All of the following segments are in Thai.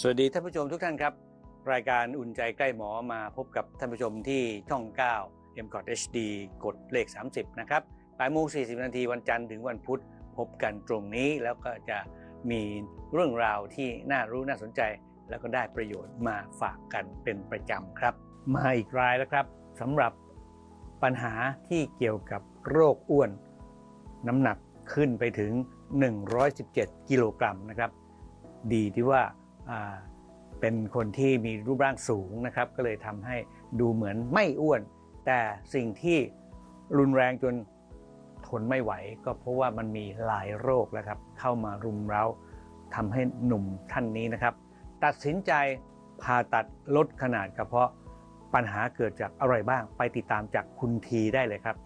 สวัสดีท่านผู้ชมทุกท่านครับ รายการอุ่นใจใกล้หมอมาพบกับท่านผู้ชมที่ช่อง 9 m c o t HD กดเลข 30 นะครับ8โมง40 นาทีวันจันทร์ถึงวันพุธพบกันตรงนี้แล้วก็จะมีเรื่องราวที่น่ารู้น่าสนใจ แล้วก็ได้ประโยชน์มาฝากกันเป็นประจำครับ มาอีกรายแล้วครับสำหรับปัญหาที่เกี่ยวกับโรคอ้วน น้ำหนักขึ้นไปถึง 117 กิโลกรัมนะครับ ดีที่ว่า เป็นคนที่มีรูปร่างสูงนะครับ ก็เลยทำให้ดูเหมือนไม่อ้วน แต่สิ่งที่รุนแรงจนทนไม่ไหว ก็เพราะว่ามันมีหลายโรคแล้วครับ เข้ามารุมเร้าทำให้หนุ่มท่านนี้นะครับ ตัดสินใจผ่าตัดลดขนาดกระเพาะปัญหาเกิดจากอะไรบ้าง ไปติดตามจากคุณทีได้เลยครับ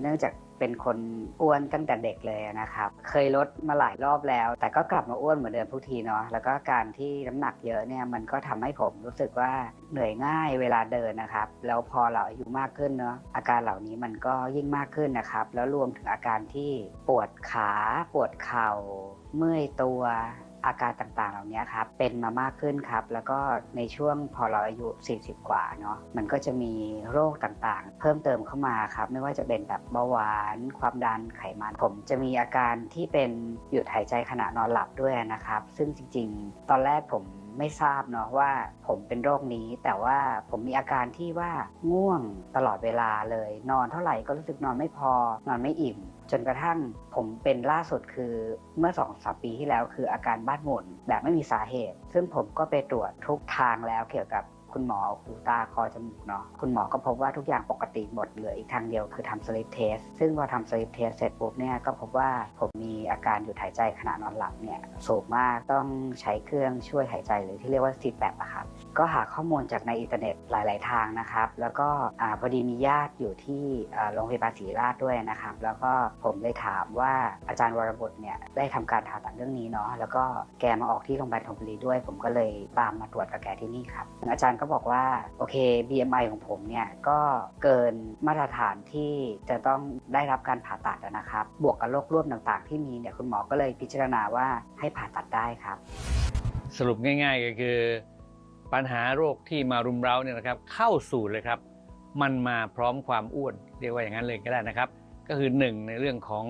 เนื่องจาก เป็นคนอ้วนตั้งแต่เด็กเลยนะครับ เคยลดมาหลายรอบแล้ว แต่ก็กลับมาอ้วนเหมือนเดิมทุกทีเนาะแล้วก็การที่น้ำหนักเยอะเนี่ยมันก็ทำให้ผมรู้สึกว่าเหนื่อยง่ายเวลาเดินนะครับ แล้วพอเราอายุมากขึ้นเนาะอาการเหล่านี้มันก็ยิ่งมากขึ้นนะครับ แล้วรวมถึงอาการที่ปวดขา ปวดเข่า เมื่อยตัว อาการต่างๆ เหล่านี้ครับเป็นมามากขึ้นครับ แล้วก็ในช่วงพอเราอายุ 40 กว่าเนาะมันก็จะมีโรคต่างๆ เพิ่มเติมเข้ามาครับ ไม่ว่าจะเป็นแบบเบาหวาน ความดันไขมันผม จะมีอาการที่เป็นหยุดหายใจขณะนอนหลับด้วยนะครับ ซึ่งจริง ๆ ตอนแรกผมไม่ทราบเนาะว่าผมเป็นโรคนี้ แต่ว่าผมมีอาการที่ว่าง่วงตลอดเวลาเลย นอนเท่าไหร่ก็รู้สึกนอนไม่พอนอนไม่อิ่ม จนกระทั่งผมเป็นล่าสุดคือเมื่อสองสามปีที่แล้วคืออาการบ้านหมุนแบบไม่มีสาเหตุ ซึ่งผมก็ไปตรวจทุกทางแล้วเกี่ยวกับคุณหมอหูตาคอจมูกเนาะคุณหมอก็พบว่าทุกอย่างปกติหมดเหลืออีกทางเดียวคือทำสลิปเทสซึ่งพอทำสลิปเทสเสร็จปุ๊บเนี่ยก็พบว่าผมมีอาการหยุดหายใจขณะนอนหลับเนี่ยสูงมากต้องใช้เครื่องช่วยหายใจหรือที่เรียกว่า CPAP อะครับ ก็หาข้อมูลจากในอินเทอร์เน็ตหลาย ๆ ทางนะครับ แล้วก็อพอดีมีญาติอยู่ที่โรงพยาบาลศรีราชด้วยนะครับ แล้วก็ผมเลยถามว่าอาจารย์วรบุตรเนี่ยได้ทำการผ่าตัดเรื่องนี้เนาะแล้วก็แกมาออกที่โรงพยาบาลธนบุรีด้วย ผมก็เลยตามมาตรวจกับแกที่นี่ครับอาจารย์ก็บอกว่าโอเค BMI ของผมเนี่ยก็เกินมาตรฐานที่จะต้องได้รับการผ่าตัดนะครับ บวกกับโรคร่วมต่างๆ ที่มีเนี่ยคุณหมอก็เลยพิจารณาว่าให้ผ่าตัดได้ครับ สรุปง่าย ๆ ก็คือ ปัญหาโรคที่มารุมเร้าเนี่ยนะครับเข้าสู่เลยครับ มันมาพร้อมความอ้วนเรียกว่าอย่างนั้นเลยก็ได้นะครับ ก็คือหนึ่งในเรื่องของ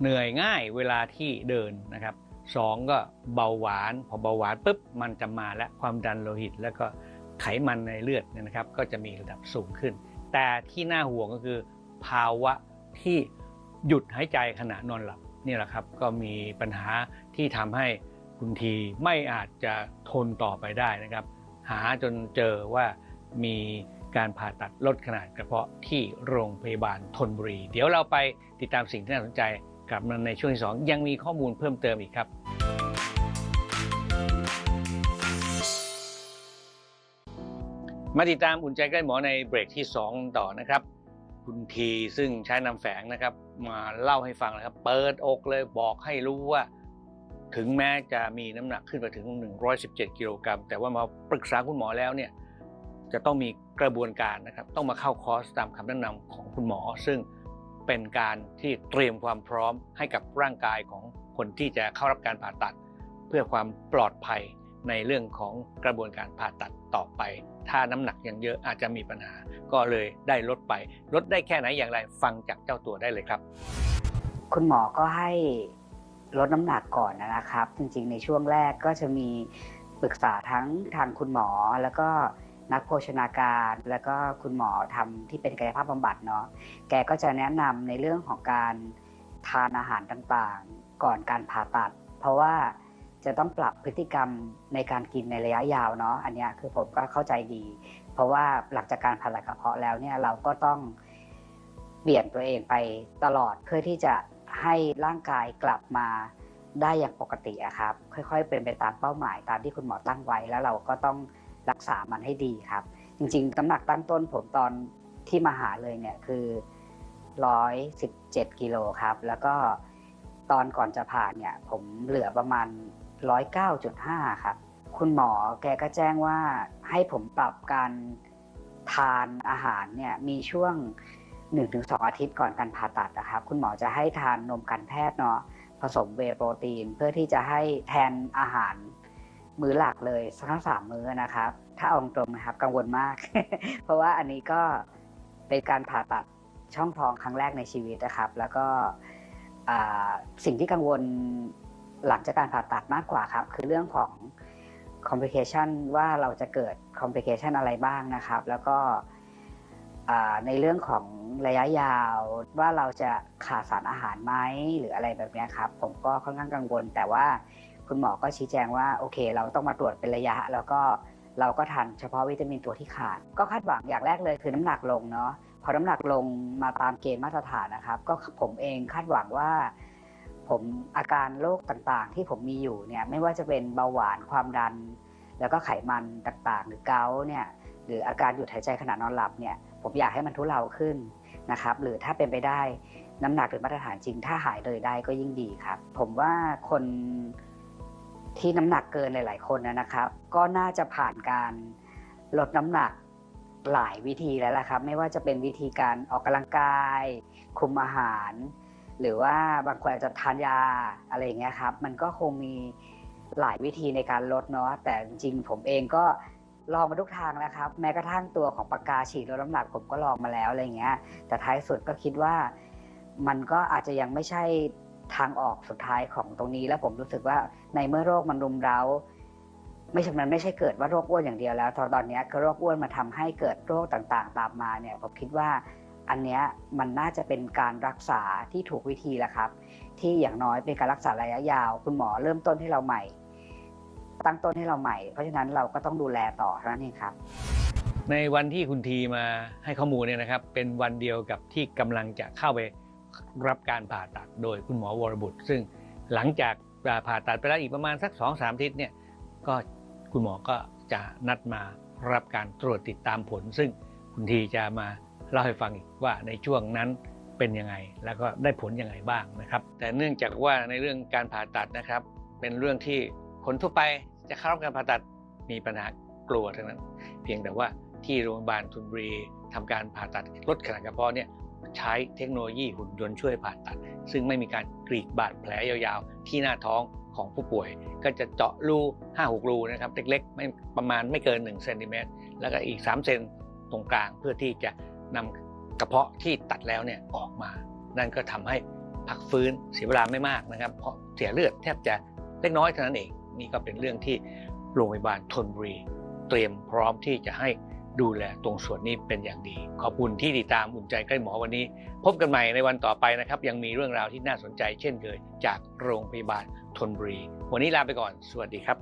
เหนื่อยง่ายเวลาที่เดินนะครับสองก็เบาหวานพอเบาหวานปุ๊บมันจะมาและความดันโลหิต แล้วก็ไขมันในเลือดเนี่ยนะครับ ก็จะมีระดับสูงขึ้น แต่ที่น่าห่วงก็คือ ภาวะที่หยุดหายใจขณะนอนหลับนี่แหละครับ ก็มีปัญหาที่ทำให้ คุณ ทีไม่อาจจะทนต่อไปได้นะครับ หาจนเจอว่ามีการผ่าตัดลดขนาดกระเพาะที่โรงพยาบาลธนบุรี เดี๋ยวเราไปติดตามสิ่งที่น่าสนใจกับมันในช่วงที่2ยังมีข้อมูลเพิ่มเติมอีกครับ มาติดตามอุ่นใจใกล้หมอในเบรกที่ 2 ต่อนะครับ คุณทีซึ่งใช้นำแฝงนะครับ มาเล่าให้ฟังนะครับ เปิดอกเลยบอกให้รู้ว่า ถึงแม้จะมีน้ำหนักขึ้นไปถึง 117 กิโลกรัมแต่ว่ามาปรึกษาคุณหมอแล้วเนี่ยจะต้องมีกระบวนการนะครับ ต้องมาเข้าคอร์สตามคำแนะนำของคุณหมอ ซึ่งเป็นการที่เตรียมความพร้อมให้กับร่างกายของคนที่จะเข้ารับการผ่าตัด เพื่อความปลอดภัยในเรื่องของกระบวนการผ่าตัดต่อไป ถ้าน้ำหนักยังเยอะอาจจะมีปัญหา ก็เลยได้ลดไป ลดได้แค่ไหนอย่างไรฟังจากเจ้าตัวได้เลยครับ คุณหมอก็ให้ ลดน้ำหนักก่อนนะครับ จริงๆ ในช่วงแรกก็จะมีปรึกษาทั้งทางคุณหมอแล้วก็นักโภชนาการ แล้วก็คุณหมอทำที่เป็นกายภาพบำบัดเนาะแกก็จะแนะนำในเรื่องของการทานอาหารต่างๆ ก่อนการผ่าตัด เพราะว่าจะต้องปรับพฤติกรรมในการกินในระยะยาวเนาะอันนี้คือผมก็เข้าใจดี เพราะว่าหลังจากการผ่าตัดกระเพาะแล้วเนี่ยเราก็ต้องเปลี่ยนตัวเองไปตลอดเพื่อที่จะ ให้ร่างกายกลับมาได้อย่างปกติอะครับ ค่อยๆ เป็นไปตามเป้าหมายตามที่คุณหมอตั้งไว้ แล้วเราก็ต้องรักษามันให้ดีครับ จริงๆน้ำหนักตั้งต้นผมตอนที่มาหาเลยเนี่ยคือ 117กิโลครับ แล้วก็ตอนก่อนจะผ่านเนี่ย ผมเหลือประมาณ 109.5 ครับ คุณหมอแกก็แจ้งว่าให้ผมปรับการทานอาหารเนี่ยมีช่วง 1-2 อาทิตย์ก่อนการผ่าตัดนะครับ คุณหมอจะให้ทานนมกันแพทย์เนาะผสมเวโปรตีน เพื่อที่จะให้แทนอาหารมื้อหลักเลยทั้งสามมื้อนะครับ ถ้าเอาตรงนะครับกังวลมาก เพราะว่าอันนี้ก็เป็นการผ่าตัดช่องท้องครั้งแรกในชีวิตนะครับ แล้วก็สิ่งที่กังวลหลังจากการผ่าตัดมากกว่าครับ คือเรื่องของ complication ว่าเราจะเกิด complication อะไรบ้างนะครับ แล้วก็ ในเรื่องของระยะยาวว่าเราจะขาดสารอาหารไหมหรืออะไรแบบนี้ครับผมก็ค่อนข้างกังวล แต่ว่าคุณหมอก็ชี้แจงว่าโอเค เราต้องมาตรวจเป็นระยะ แล้วก็เราก็ทานเฉพาะวิตามินตัวที่ขาด ก็คาดหวังอย่างแรกเลยคือน้ำหนักลงเนาะพอน้ำหนักลงมาตามเกณฑ์มาตรฐานนะครับ ก็ผมเองคาดหวังว่า ผมอาการโรคต่างๆ ที่ผมมีอยู่เนี่ยไม่ว่าจะเป็นเบาหวานความดัน แล้วก็ไขมันต่างๆ หรือเกาเนี่ย หรืออาการหยุดหายใจขณะนอนหลับเนี่ยผมอยากให้มันทุเลาขึ้นนะครับหรือถ้าเป็นไปได้น้ำหนักหรือมาตรฐานจริง ถ้าหายเลยได้ก็ยิ่งดีครับ ผมว่าคนที่น้ำหนักเกินหลาย ๆ คนนะครับ ก็น่าจะผ่านการลดน้ำหนักหลายวิธีแล้วล่ะครับ ไม่ว่าจะเป็นวิธีการออกกำลังกาย คุมอาหาร หรือว่าบางคนอาจจะทานยาอะไรอย่างเงี้ยครับ มันก็คงมีหลายวิธีในการลดเนาะแต่จริงๆผมเองก็ ลองมาทุกทางแล้วครับ แม้กระทั่งตัวของปากกาฉีดลดน้ำหนักผมก็ลองมาแล้วอะไรเงี้ย แต่ท้ายสุดก็คิดว่ามันก็อาจจะยังไม่ใช่ทางออกสุดท้ายของตรงนี้ แล้วผมรู้สึกว่าในเมื่อโรคมันรุมเร้า ไม่ใช่มันไม่ใช่เกิดว่าโรคอ้วนอย่างเดียวแล้วตอนตอนนี้ก็โรคอ้วนมาทำให้เกิดโรคต่างๆ ตามมาเนี่ยผมคิดว่าอันเนี้ยมันน่าจะเป็นการรักษาที่ถูกวิธีแล้วครับ ที่อย่างน้อยเป็นการรักษาระยะยาว คุณหมอเริ่มต้นให้เราใหม่ ตั้งต้นให้เราใหม่ เพราะฉะนั้นเราก็ต้องดูแลต่อเท่านั้นเองครับ ในวันที่คุณทีมาให้ข้อมูลเนี่ยนะครับ เป็นวันเดียวกับที่กำลังจะเข้าไปรับการผ่าตัดโดยคุณหมอวรบุตร ซึ่งหลังจากผ่าตัดไปแล้วอีกประมาณสัก2อสามอาทิตย์เนี่ยก็คุณหมอก็จะนัดมารับการตรวจติดตามผล ซึ่งคุณทีจะมาเล่าให้ฟังอีกว่าในช่วงนั้นเป็นยังไง แล้วก็ได้ผลยังไงบ้างนะครับ แต่เนื่องจากว่าในเรื่องการผ่าตัดนะครับ เป็นเรื่องที่ คนทั่วไปจะเข้ารับการผ่าตัดมีปัญหากลัวทั้งนั้น เพียงแต่ว่าที่โรงพยาบาลทุนบุรีทำการผ่าตัดลดขนาดกระเพาะเนี่ยใช้เทคโนโลยีหุ่นยนต์ช่วยผ่าตัด ซึ่งไม่มีการกรีดบาดแผลยาวๆ ที่หน้าท้องของผู้ป่วย ก็จะเจาะรู5-6 รูนะครับเล็กๆไม่ประมาณไม่เกิน1เซนติเมตรแล้วก็อีก 3 เซนตรงกลางเพื่อที่จะนำกระเพาะที่ตัดแล้วเนี่ยออกมา นั่นก็ทำให้พักฟื้นเสียเวลาไม่มากนะครับ เพราะเสียเลือดแทบจะเล็กน้อยเท่านั้นเอง นี่ก็เป็นเรื่องที่โรงพยาบาลทนบุรี เตรียมพร้อมที่จะให้ดูแลตรงส่วนนี้เป็นอย่างดี ขอบคุณที่ติดตามอุ่นใจใกล้หมอวันนี้ พบกันใหม่ในวันต่อไปนะครับ ยังมีเรื่องราวที่น่าสนใจเช่นเคยจากโรงพยาบาลทนบุรี วันนี้ลาไปก่อน สวัสดีครับ